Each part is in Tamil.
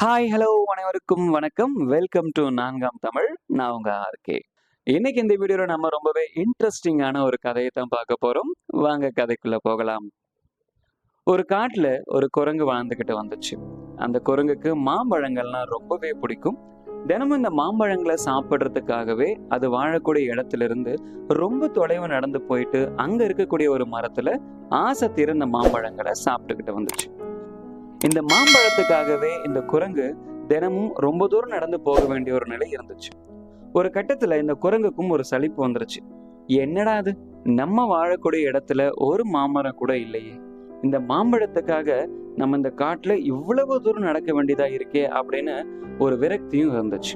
ஹாய் ஹலோ அனைவருக்கும் வணக்கம். வெல்கம் டு நான்காம் தமிழ். நான் உங்க ஆர்கே இன்னைக்கு இந்த வீடியோவில் நம்ம ரொம்பவே இன்ட்ரெஸ்டிங்கான ஒரு கதையை தான் பார்க்க போறோம். வாங்க கதைக்குள்ள போகலாம். ஒரு காட்டில் ஒரு குரங்கு வாழ்ந்துக்கிட்டு வந்துச்சு. அந்த குரங்குக்கு மாம்பழங்கள்னா ரொம்பவே பிடிக்கும். தினமும் இந்த மாம்பழங்களை சாப்பிட்றதுக்காகவே அது வாழக்கூடிய இடத்துல இருந்து ரொம்ப தொலைவு நடந்து போயிட்டு அங்க இருக்கக்கூடிய ஒரு மரத்துல ஆசை தீர இந்த மாம்பழங்களை சாப்பிட்டுக்கிட்டு வந்துச்சு. இந்த மாம்பழத்துக்காகவே இந்த குரங்கு தினமும் ரொம்ப தூரம் நடந்து போக வேண்டிய ஒரு நிலை இருந்துச்சு. ஒரு கட்டத்துல இந்த குரங்குக்கும் ஒரு சலிப்பு வந்துருச்சு. என்னடா அது நம்ம வாழக்கூடிய இடத்துல ஒரு மாமரம் கூட இல்லையே. இந்த மாம்பழத்துக்காக நம்ம இந்த காட்டுல இவ்வளவு தூரம் நடக்க வேண்டியதா இருக்கே அப்படின்னு ஒரு விரக்தியும் இருந்துச்சு.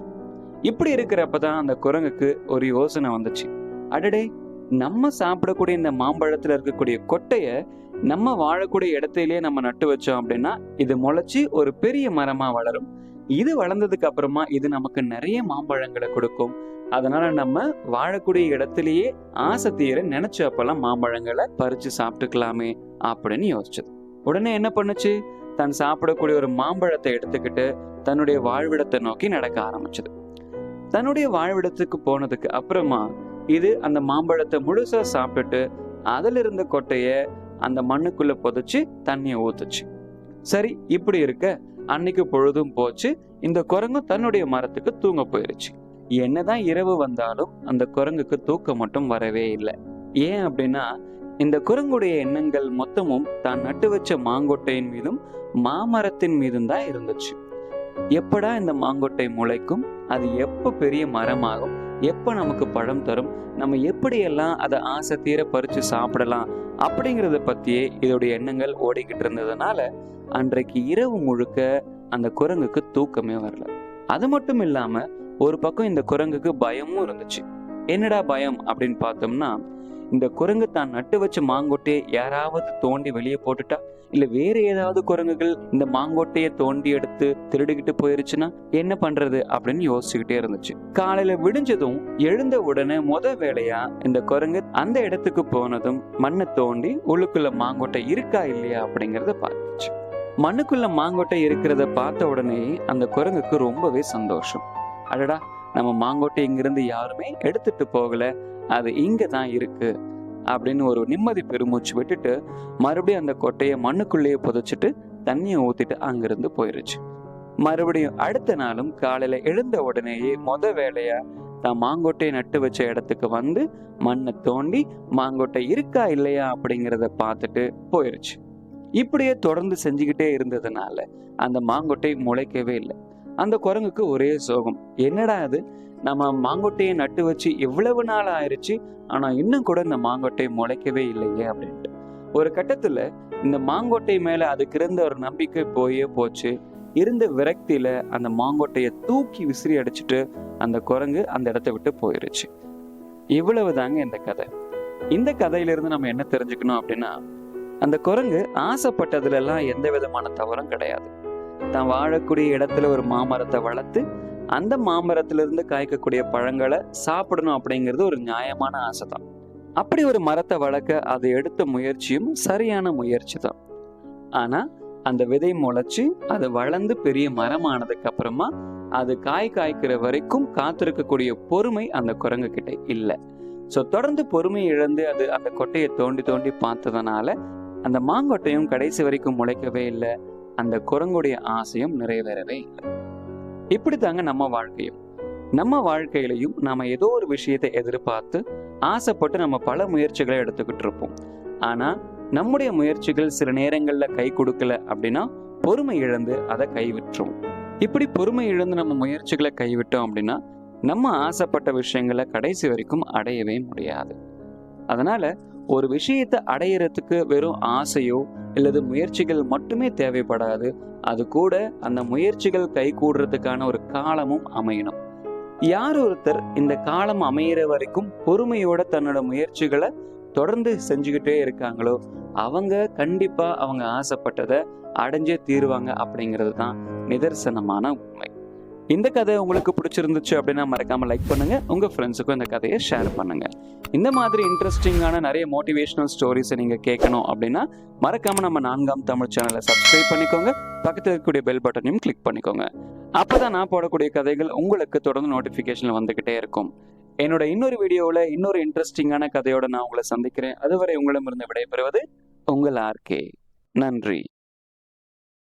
இப்படி இருக்கிறப்பதான் அந்த குரங்குக்கு ஒரு யோசனை வந்துச்சு. அடடே நம்ம சாப்பிடக்கூடிய இந்த மாம்பழத்துல இருக்கக்கூடிய கொட்டைய நம்ம வாழக்கூடிய இடத்திலே நம்ம நட்டு வச்சோம் அப்படின்னா இது முளைச்சி ஒரு பெரிய மரமா வளரும். இது வளர்ந்ததுக்கு அப்புறமா இது நமக்கு நிறைய மாம்பழங்களை கொடுக்கும். அதனால நம்ம வாழக்கூடிய இடத்திலேயே ஆசை தீர நினைச்ச அப்பெல்லாம் மாம்பழங்களை பறிச்சு சாப்பிட்டுக்கலாமே அப்படின்னு யோசிச்சது. உடனே என்ன பண்ணுச்சு? தன் சாப்பிடக்கூடிய ஒரு மாம்பழத்தை எடுத்துக்கிட்டு தன்னுடைய வாழ்விடத்தை நோக்கி நடக்க ஆரம்பிச்சது. தன்னுடைய வாழ்விடத்துக்கு போனதுக்கு அப்புறமா இது அந்த மாம்பழத்தை முழுசா சாப்பிட்டுட்டு அதுல இருந்த கொட்டைய அந்த மண்ணுக்குள்ள புதைச்சு தண்ணியை ஊத்துச்சு. சரி இப்படி இருக்க அன்னைக்கு பொழுதும் போச்சு. இந்த குரங்கு தன்னுடைய மரத்துக்கு தூங்க போயிருச்சு. என்னதான் இரவு வந்தாலும் அந்த குரங்குக்கு தூக்கம் மட்டும் வரவே இல்லை. ஏன் அப்படின்னா இந்த குரங்குடைய எண்ணங்கள் மொத்தமும் தான் நட்டு வச்ச மாங்கொட்டையின் மீதும் மாமரத்தின் மீதும் தான் இருந்துச்சு. எப்படா இந்த மாங்கொட்டை முளைக்கும்? அது எப்ப பெரிய மரமாகும்? எப்ப நமக்கு பழம் தரும்? நம்ம எப்படியெல்லாம் அதை ஆசை தீர பறிச்சு சாப்பிடலாம்? அப்படிங்கிறத பற்றியே இதோடைய எண்ணங்கள் ஓடிக்கிட்டு இருந்ததுனால அன்றைக்கு இரவு முழுக்க அந்த குரங்குக்கு தூக்கமே வரல. அது மட்டும் இல்லாம ஒரு பக்கம் இந்த குரங்குக்கு பயமும் இருந்துச்சு. என்னடா பயம் அப்படின்னு பார்த்தோம்னா இந்த குரங்கு தான் நட்டு வச்ச மாங்கொட்டையை யாராவது தோண்டி வெளியே போட்டுட்டா? இல்ல வேற ஏதாவது குரங்குகள் இந்த மாங்கொட்டையை தோண்டி எடுத்து திருடிக்கிட்டு போயிருச்சுன்னா என்ன பண்றது அப்படின்னு யோசிச்சுக்கிட்டே இருந்துச்சு. காலையில விடிஞ்சதும் எழுந்த உடனே முத வேலையா இந்த குரங்கு அந்த இடத்துக்கு போனதும் மண்ணை தோண்டி உள்ளுக்குள்ள மாங்கொட்டை இருக்கா இல்லையா அப்படிங்கறத பார்த்துச்சு. மண்ணுக்குள்ள மாங்கொட்டை இருக்கிறத பார்த்த உடனே அந்த குரங்குக்கு ரொம்பவே சந்தோஷம். அடடா நம்ம மாங்கொட்டை இங்கிருந்து யாருமே எடுத்துட்டு போகல. அது இங்க தான் இருக்கு அப்படின்னு ஒரு நிம்மதி பெருமூச்சு விட்டுட்டு மறுபடியும் அந்த கொட்டையை மண்ணுக்குள்ளேயே புதைச்சிட்டு தண்ணியை ஊத்திட்டு அங்கிருந்து போயிருச்சு. மறுபடியும் அடுத்த நாளும் காலையில எழுந்த உடனேயே மொத வேலையா தான் மாங்கொட்டையை நட்டு வச்ச இடத்துக்கு வந்து மண்ணை தோண்டி மாங்கொட்டை இருக்கா இல்லையா அப்படிங்கிறத பார்த்துட்டு போயிருச்சு. இப்படியே தொடர்ந்து செஞ்சுக்கிட்டே இருந்ததுனால அந்த மாங்கொட்டை முளைக்கவே இல்லை. அந்த குரங்குக்கு ஒரே சோகம். என்னடா அது? நம்ம மாங்கொட்டையை நட்டு வச்சு எவ்வளவு நாள் ஆயிடுச்சு ஆனால் இன்னும் கூட இந்த மாங்கொட்டை முளைக்கவே இல்லையே அப்படின்ட்டு. ஒரு கட்டத்தில் இந்த மாங்கொட்டை மேலே அதுக்கு இருந்த ஒரு நம்பிக்கை போயே போச்சு. இருந்த விரக்தியில அந்த மாங்கொட்டையை தூக்கி விசிறி அடிச்சுட்டு அந்த குரங்கு அந்த இடத்த விட்டு போயிருச்சு. இவ்வளவு தாங்க இந்த கதை. இந்த கதையிலிருந்து நம்ம என்ன தெரிஞ்சுக்கணும் அப்படின்னா அந்த குரங்கு ஆசைப்பட்டதுல எல்லாம் எந்த விதமான தவறும் கிடையாது. தான் வாழக்கூடிய இடத்துல ஒரு மாமரத்தை வளர்த்து அந்த மாமரத்திலிருந்து காய்க்கக்கூடிய பழங்களை சாப்பிடணும் அப்படிங்கிறது ஒரு நியாயமான ஆசை தான். அப்படி ஒரு மரத்தை வளர்க்க அதை எடுத்த முயற்சியும் சரியான முயற்சி தான். ஆனா அந்த விதை முளைச்சு அது வளர்ந்து பெரிய மரமானதுக்கு அப்புறமா அது காய் காய்க்கிற வரைக்கும் காத்திருக்கக்கூடிய பொறுமை அந்த குரங்கு கிட்ட இல்லை. ஸோ தொடர்ந்து பொறுமை இழந்து அது அந்த கொட்டையை தோண்டி தோண்டி பார்த்ததுனால அந்த மாங்கொட்டையும் கடைசி வரைக்கும் முளைக்கவே இல்லை. அந்த குரங்குடைய ஆசையும் நிறைவேறவே இல்லை. இப்படி தாங்க நம்ம வாழ்க்கையும். நம்ம வாழ்க்கையிலையும் நாம ஏதோ ஒரு விஷயத்தை எதிர்பார்த்து ஆசைப்பட்டு நம்ம பல முயற்சிகளை எடுத்துக்கிட்டு இருப்போம். ஆனா நம்முடைய முயற்சிகள் சில நேரங்கள்ல கை கொடுக்கல அப்படின்னா பொறுமை இழந்து அதை கைவிட்டுரும் இப்படி பொறுமை இழந்து நம்ம முயற்சிகளை கைவிட்டோம் அப்படின்னா நம்ம ஆசைப்பட்ட விஷயங்களை கடைசி வரைக்கும் அடையவே முடியாது. அதனால ஒரு விஷயத்தை அடையிறதுக்கு வெறும் ஆசையோ அல்லது முயற்சிகள் மட்டுமே தேவைப்படாது. அது கூட அந்த முயற்சிகள் கை கூடுறதுக்கான ஒரு காலமும் அமையணும். யார் ஒருத்தர் இந்த காலம் அமையிற வரைக்கும் பொறுமையோட தன்னோட முயற்சிகளை தொடர்ந்து செஞ்சுக்கிட்டே இருக்காங்களோ அவங்க கண்டிப்பா அவங்க ஆசைப்பட்டதை அடைஞ்சே தீருவாங்க அப்படிங்கிறது தான் நிதர்சனமான உண்மை. இந்த கதை உங்களுக்கு பிடிச்சிருந்துச்சு அப்படின்னா மறக்காமல் லைக் பண்ணுங்க. உங்கள் ஃப்ரெண்ட்ஸுக்கும் இந்த கதையை ஷேர் பண்ணுங்க. இந்த மாதிரி இன்ட்ரெஸ்டிங்கான நிறைய மோட்டிவேஷனல் ஸ்டோரிஸை நீங்கள் கேட்கணும் அப்படின்னா மறக்காமல் நம்ம நான்காம் தமிழ் சேனலை சப்ஸ்கிரைப் பண்ணிக்கோங்க. பக்கத்தில் இருக்கக்கூடிய பெல் பட்டனையும் கிளிக் பண்ணிக்கோங்க. அப்பதான் நான் போடக்கூடிய கதைகள் உங்களுக்கு தொடர்ந்து நோட்டிஃபிகேஷனில் வந்துக்கிட்டே இருக்கும். என்னோட இன்னொரு வீடியோவில் இன்னொரு இன்ட்ரெஸ்டிங்கான கதையோட நான் உங்களை சந்திக்கிறேன். அதுவரை உங்களிடமிருந்து விடைபெறுவது உங்கள் ஆர்கே நன்றி.